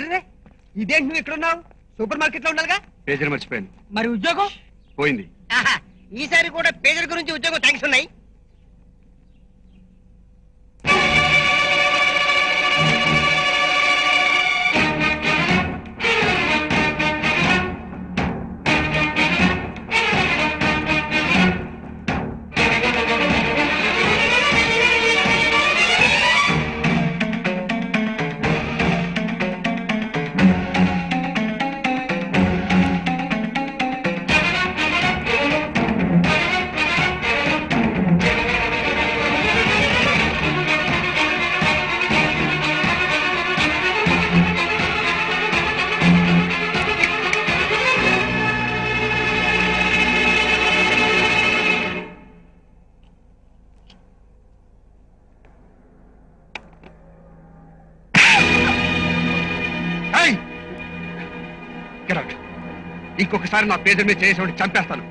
అరే ఇదేంటి నువ్వు ఇక్కడ ఉన్నావు సూపర్ మార్కెట్లో ఉండాలిగా? పేజీలు మర్చిపోయాను. మరి ఉద్యోగం? పోయింది. ఆహా, ఈసారి కూడా పేదల గురించి ఉద్యోగం థ్యాంక్స్ ఉన్నాయి. Out. ఇంకొకసారి నా పేజీ మీద చేసేవాడిని చంపేస్తాను.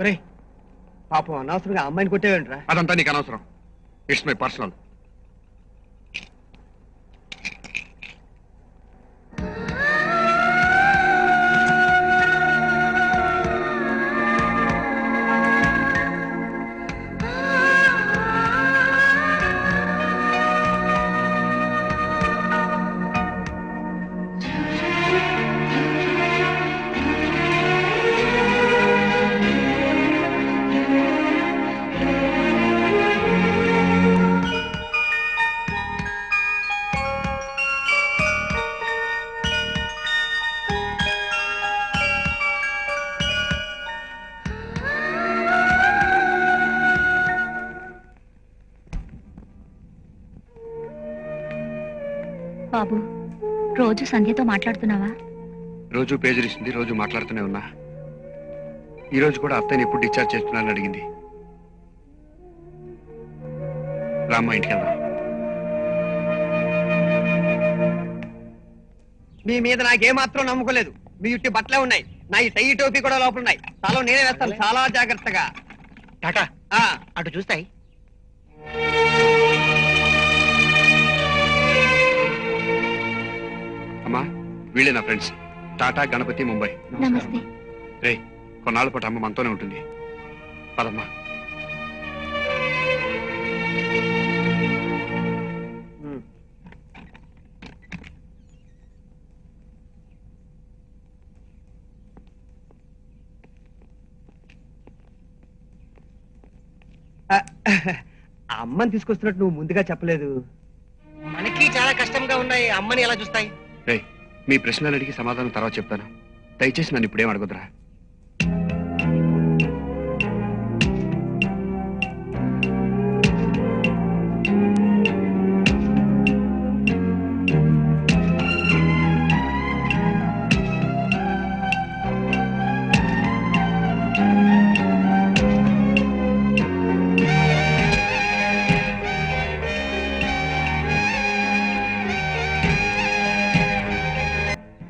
ఒరే పాపం అనవసరంగా అమ్మాయిని కొట్టేవేంట్రా? అదంతా నీకు అనవసరం. It's my personal. బాబు రోజు సంధ్యతో మాట్లాడుతున్నావా? రోజు పేజీలు ఇస్తుంది రోజు మాట్లాడుతూనే ఉన్నా. ఈ రోజు కూడా అత్తయ్యని ఎప్పుడు డిశ్చార్జ్ చేస్తున్నానని అడిగింది. రామ్మ ఇంటికి వెళ్దాం. మీ మీద నాకేమాత్రం నమ్మకలేదు మీ ఇట్టి బట్టలే ఉన్నాయి. నా ఈ టై టోపీ కూడా లోపల ఉన్నాయి. చాలా నేనే వేస్తాను. చాలా జాగ్రత్తగా. టాటా ఆ. అటు చూస్తాయి. అమ్మా వీళ్ళే నా ఫ్రెండ్స్. టాటా గణపతి ముంబై. నమస్తే. రే కొన్నాళ్ళ పాటు అమ్మ మనతోనే ఉంటుంది. పదమ్మా. అమ్మని తీసుకొస్తున్నట్టు నువ్వు ముందుగా చెప్పలేదు. మనకి చాలా కష్టంగా ఉన్నాయి. అమ్మని ఎలా చూస్తాయి? మీ ప్రశ్నలు అడిగి సమాధానం తర్వాత చెప్తాను. దయచేసి నన్ను ఇప్పుడేం అడగదురా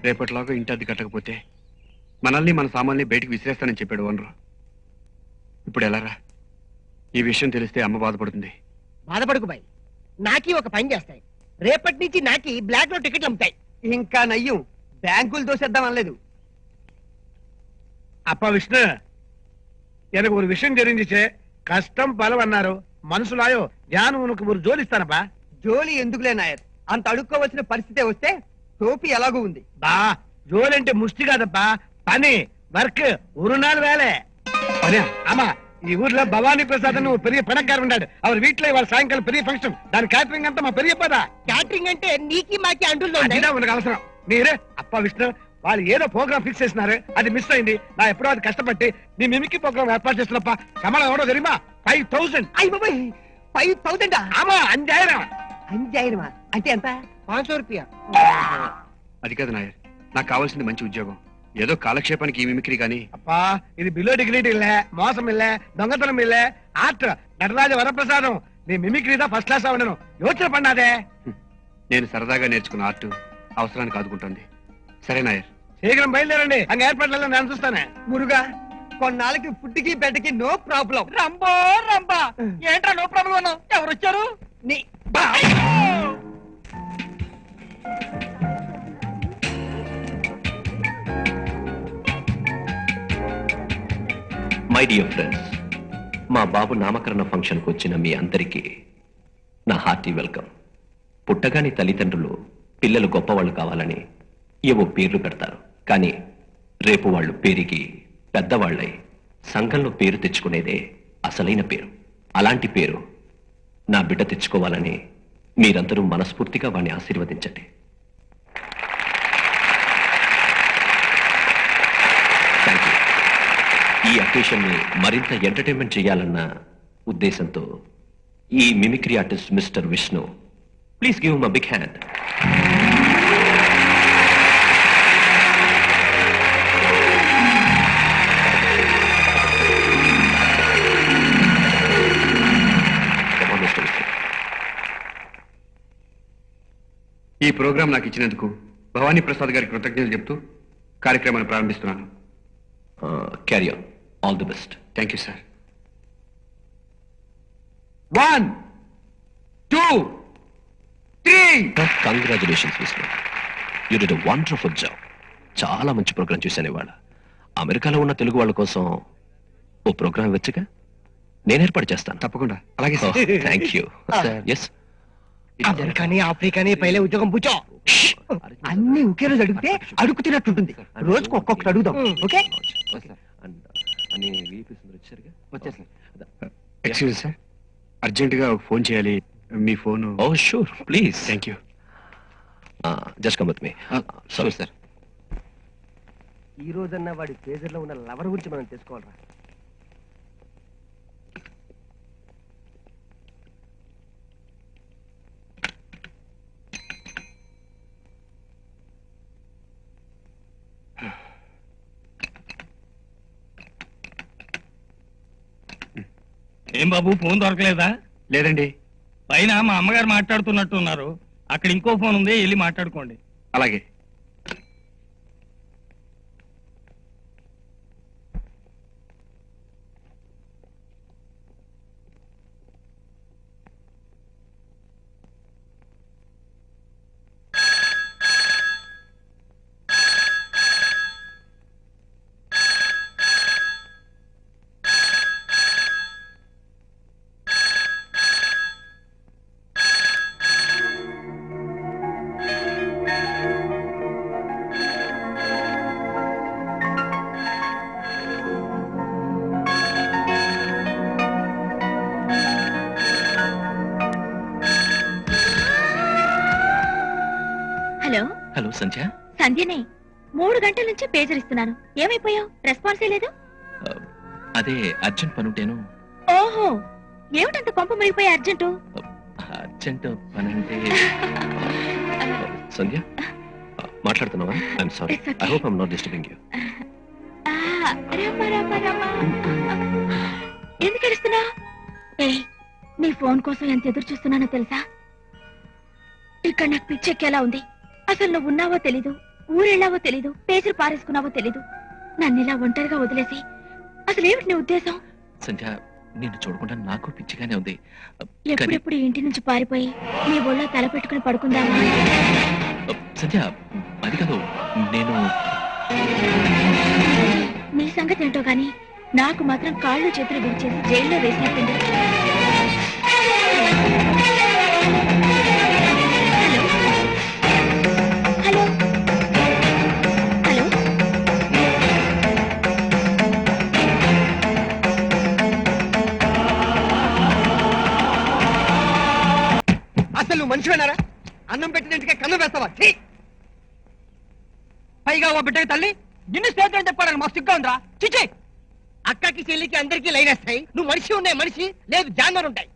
రేపటిలాగా ఇంటి అద్దె కట్టకపోతే మనల్ని మన సామాన్ని బయటికి విసిరేస్తానని చెప్పాడు ఓనరు ఇప్పుడు ఎలారా ఈ విషయం తెలిస్తే అమ్మ బాధపడుతుంది బాధపడుకు బాయ్ నాకి ఒక పని చేస్తాయి రేపటి నుంచి నాకి బ్లాక్ లో టికెట్లు అమ్ముతాయి ఇంకా నయ్యం బ్యాంకులు దోసేద్దాం అనలేదు அப்பா விஷ்ணு எனக்கு ஒரு விஷயம் தெரிஞ்சுச்சு கஷ்டம் பலம் అన్నారు మనసులాయో నేను ఉనకు ஒரு జోలి ఇస్తానప్పా జోలి ఎందుకులే నాయర్ అంత అడుక్కోవలసిన పరిస్థితే వస్తే టోపీ ఎలాగో ఉంది. బా జోలంటే ముష్టి కాదబ్బా. పని వర్క్ ఉరునాలు వేలే. అమ్మా ఈ ఊర్లో భవానీ ప్రసాద్ అని ఓ పెరియ ఉన్నాడు. అవి వీటిలో ఇవాళ సాయంకాలం పెరియ ఫంక్షన్ దాని క్యాటరింగ్ అంతా మా పెరియ పద? క్యాటరింగ్ అంటే నీకి మాకి అంటుల్లో అదిలా అవసరం. మీరు అప్ప విష్ణు వాళ్ళు ఏదో ప్రోగ్రామ్ ఫిక్స్ చేసినారు. అది మిస్ అయింది. నా ఎప్పుడో అది కష్టపట్టి నీ మిమికి ప్రోగ్రామ్ ఏర్పాటు చేస్తున్నప్ప. కమలం ఎవడో తెలియమా ఫైవ్ థౌసండ్ ఫైవ్ థౌసండ్ ఆమా అంజాయిరం. అంజాయిరమా? అంటే ఎంత? పాంచ్ సో రూపాయ అది కాదు నాయర్ నాకు కావాల్సింది మంచి ఉద్యోగం ఏదో కాలక్షేపానికి ఈ మిమిక్రీ కానీ அப்பா இது பிலோ டிகிரிட்டி இல்ல மோசம் இல்ல దొంగతనం இல்ல ఆర్ట్ నటరాజ వరప్రసాదం నీ మిమిక్రీ దా ఫస్ట్ క్లాస్ అవడను యోచన పన్నాదే నేను సరదాగా నేర్చుకున్న ఆర్ట్ అవసరానికి ఆదుకుంటుంది సరే నాయర్ శీఘ్రం బయలుదేరండి అంగ ఏర్పాట్లలో నేను చూస్తానే మురుగా కొన్నాళ్ళకి ఫుడ్కి బెడ్కి నో ప్రాబ్లం రంబో రంబా ఏంట్రా నో ప్రాబ్లం అన్నావు ఎవరు వచ్చారు నీ మై డియర్ ఫ్రెండ్స్ మా బాబు నామకరణ ఫంక్షన్కు వచ్చిన మీ అందరికీ నా హార్టీ వెల్కమ్ పుట్టగాని తల్లిదండ్రులు పిల్లలు గొప్పవాళ్ళు కావాలని ఏవో పేర్లు పెడతారు కానీ రేపు వాళ్ళు పెరిగి పెద్దవాళ్ళై సంఘంలో పేరు తెచ్చుకునేదే అసలైన పేరు. అలాంటి పేరు నా బిడ్డ తెచ్చుకోవాలని మీరందరూ మనస్ఫూర్తిగా వాణ్ణి ఆశీర్వదించండి థ్యాంక్ యూ ఈ అకేషన్ని మరింత ఎంటర్టైన్మెంట్ చేయాలన్న ఉద్దేశంతో ఈ mimicry artist mister Vishnu please give my big hand. ఈ ప్రోగ్రాం నాకు ఇచ్చినందుకు భవానీ ప్రసాద్ గారికి కృతజ్ఞతలు చెప్తూ కార్యక్రమాన్ని ప్రారంభిస్తున్నాను. Carry on all the best thank you sir one two three congratulations Vishnu you did wonderful job చాలా మంచి ప్రోగ్రామ్ చూశాను ఇవాళ. అమెరికాలో ఉన్న తెలుగు వాళ్ళ కోసం ఓ ప్రోగ్రామ్ ఇవ్వచ్చుగా? నేను ఏర్పాటు చేస్తాను. తప్పకుండా. అలాగే సార్ థ్యాంక్ యూ ఎస్ అమెరికాని ఆఫ్రికాని పైలే ఉద్యోగం పుచ్చో అన్ని ఒకే రోజు అడిగితే అడుగుతున్నట్టుంటుంది. రోజుకు ఒక్కొక్కటి అడుగుదాం. ఓకే ఎక్స్క్యూజ్ సార్ అర్జెంటుగా ఫోన్ చేయాలి. మీ phone. Oh sure please thank you just come with me sorry sir ఈ రోజన్నా వాడి పేజర్లో ఉన్న లవర్ గురించి మనం తెలుసుకోవాలరా. ఏం బాబు ఫోన్ దొరకలేదా? లేదండి. పైన మా అమ్మగారు మాట్లాడుతున్నట్టు ఉన్నారు. అక్కడ ఇంకో ఫోన్ ఉంది వెళ్ళి మాట్లాడుకోండి. అలాగే. హలో సంధ్య. సంధ్యనే మూడు గంటల నుంచి పేజర్ ఇస్తున్నాను ఏమైపోయావు? రెస్పాన్సే లేదు? అదే అర్జెంట్ పని ఉంటేను ఓహో ఏమిటంత కొంప మునిగిపోయా అర్జెంటు? అర్జెంట్ పని అంటే సంధ్య మాట్లాడుతున్నావా? I'm sorry. I hope I'm not disturbing you. ఎందుకు నీ ఫోన్ కోసం ఎంత ఎదురు చూస్తున్నానో తెలుసా? ఇక్కడ నాకు పిచ్చెక్కేలా ఉంది. అసలు నువ్వు ఉన్నావో తెలీదు ఊరెళ్ళావో తెలీదు పేజీలు పారేసుకున్నావో తెలీదు. నన్ను ఇలా ఒంటరిగా వదిలేసి అసలు ఏమిటి నీ ఉద్దేశం? సంధ్య నిన్ను చూడకుండా నాకు పిచ్చిగానే ఉంది. ఎప్పుడెప్పుడు ఇంటి నుంచి పారిపోయి నీ ఒళ్ళో తల పెట్టుకుని పడుకుందామా? సంధ్య అది కాదు నేను నీ సంగతి ఏంటో గాని నాకు మాత్రం కాళ్ళు చేతులు విరిచేసి జైల్లో వేసినట్టుంది. ఛీ! పైగా ఓ బిడ్డకి తల్లి నిన్ను స్నేహితులు చెప్పాలని మా సిగ్గా ఉందిరా. చిచ్చి అక్కకి చెల్లికి అందరికీ లైన్ వస్తాయి. నువ్వు మనిషి ఉన్నాయి మనిషి లేదు జానర్ ఉంటాయి.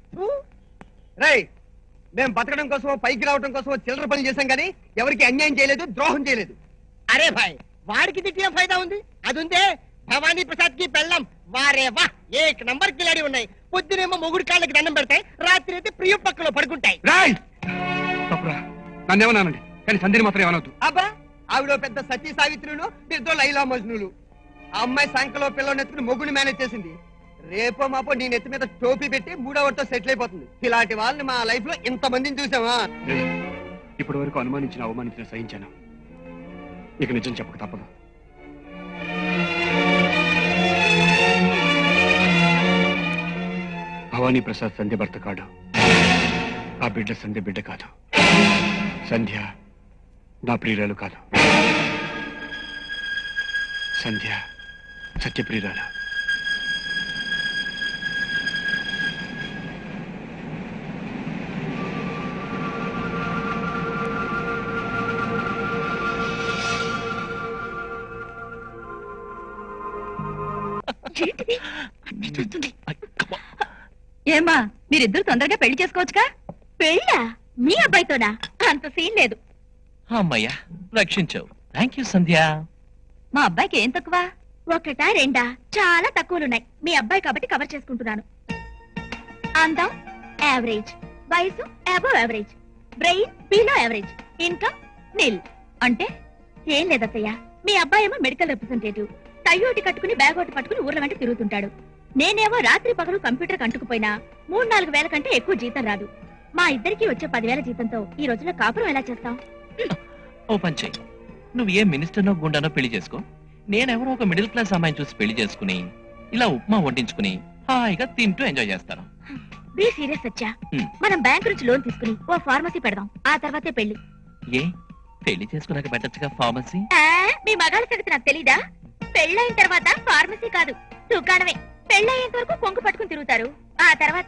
రై మేము బతకడం కోసం పైకి రావడం కోసం చిల్లర పని చేశాం కానీ ఎవరికి అన్యాయం చేయలేదు ద్రోహం చేయలేదు. అరే భాయ్ వాడికి తిట్టిన ఫైదా ఉంది? అది ఉందే భవానీ ప్రసాద్కి పెళ్ళం. వారే వా ఏక్ నంబర్ కిలాడి ఉన్నాయి. పొద్దునేమో మొగుడు కాళ్ళకి దండం పెడతాయి రాత్రి అయితే ప్రియం పక్కలో పడుకుంటాయి. రాయ్! తప్పురా. నన్ను ఏమన్నానండి కానీ సంధ్యని మాత్రం ఏమనవద్దు అబ్బా ఆవిడ పెద్ద సతీ సావిత్రులు మీతో లైలా మజ్నులు. ఆ అమ్మాయి సంఖలో పిల్లని ఎత్తుకుని మొగుని మేనేజ్ చేసింది. రేపో మాపో నీ నెత్తి మీద టోపీ పెట్టి మూడవరితో సెటిల్ అయిపోతుంది. ఇలాంటి వాళ్ళని మా లైఫ్లో ఇంత మందిని చూసామా. ఇప్పటి వరకు అనుమానించిన అవమానించిన సహించాను. ఇక నిజం చెప్పక తప్పదు. భవానీ ప్రసాద్ సంధ్య భర్త కాడు. ఆ బిడ్డ సంధ్య బిడ్డ కాదు. సంధ్య నా ప్రియురాలు కాదు. సంధ్య సత్యప్రియురాలు. ఏమ్మా మీరిద్దరు తొందరగా పెళ్ళి చేసుకోవచ్చుగా? పెళ్ళా? మీ అబ్బాయితోనా? అంత సీన్ లేదు. అమ్మయ్యా రక్షించావు థ్యాంక్ యూ సంధ్య. మా అబ్బాయికి ఏం తక్కువ? ఒకటా రెండా? చాలా తక్కువలున్నాయి. మీ అబ్బాయి కాబట్టి కవర్ చేసుకుంటున్నాను. అందం యావరేజ్ వయసు above average brain below average income nil అంటే ఏం లేదత్తయ్య. మీ అబ్బాయి ఏమో మెడికల్ రిప్రజెంటేటివ్ టయ్యోటి కట్టుకుని బ్యాగ్ ఒకటి పట్టుకుని ఊర్ల వెంట తిరుగుతుంటాడు. నేనేమో రాత్రి పగలు కంప్యూటర్ కంటుకుపోయినా మూడు నాలుగు వేల కంటే ఎక్కువ జీతం రాదు. మా ఇద్దరికి వచ్చే పదివేల జీతంతో ఈ రోజుల్లో కాపురం ఎలా చేస్తాం? ఓ పని చెయ్యి. నువ్వు ఏ మినిస్టర్నో గుండానో పెళ్ళి చేసుకో. నేనెవరో ఒక మిడిల్ క్లాస్ అమ్మాయిని చూసి పెళ్ళి చేసుకుని ఇలా ఉప్మా వడ్డించుకుని హాయిగా తింటూ ఎంజాయ్ చేస్తాను. బీ సీరియస్ వచ్చా. మనం బ్యాంక్ నుంచి లోన్ తీసుకుని ఓ ఫార్మసీ పెడదాం. ఆ తర్వాతే పెళ్ళి. ఏ? పెళ్ళి చేసుకున్నాక పెట్టచ్చుగా ఫార్మసీ? ఆ, మీ మగాళ్ళ సంగతి నాకు తెలీదా? పెళ్ళైన తర్వాత ఫార్మసీ కాదు దుకాణమే. పెళ్ళయ్యేంత వరకు పొంగు పట్టుకుని తిరుగుతారు. ఆ తర్వాత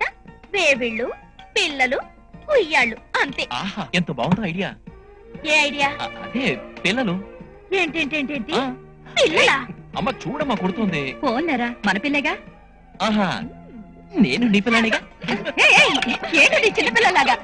వేవిళ్ళు పిల్లలు ఉయ్యాళ్ళు అంతే. ఆహా ఎంత బాగుందో ఐడియా. ఏ ఐడియా? అదే పిల్లలు. ఏంటి పిల్లలా? అమ్మ చూడమ్మా కొడుతుంది. పోన్నారా మన పిల్లగా? ఆహా నేను నీ పిల్లనిగా? ఏంటి చిన్నపిల్లలాగా?